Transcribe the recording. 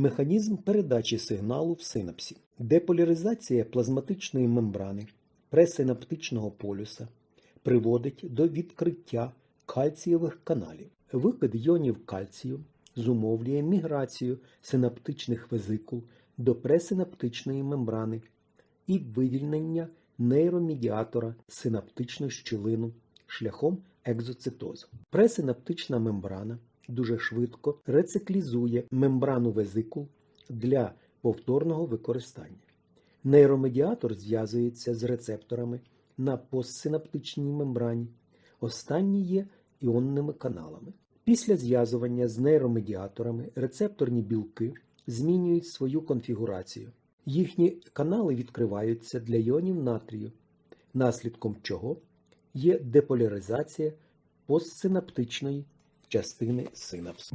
Механізм передачі сигналу в синапсі. Деполяризація плазматичної мембрани пресинаптичного полюса приводить до відкриття кальцієвих каналів. Викид йонів кальцію зумовлює міграцію синаптичних везикул до пресинаптичної мембрани і вивільнення нейромедіатора синаптичну щілину шляхом екзоцитозу. Пресинаптична мембрана дуже швидко рециклізує мембрану везикул для повторного використання. Нейромедіатор зв'язується з рецепторами на постсинаптичній мембрані. Останні є іонними каналами. Після зв'язування з нейромедіаторами рецепторні білки змінюють свою конфігурацію. Їхні канали відкриваються для іонів натрію, наслідком чого є деполяризація постсинаптичної just the ups.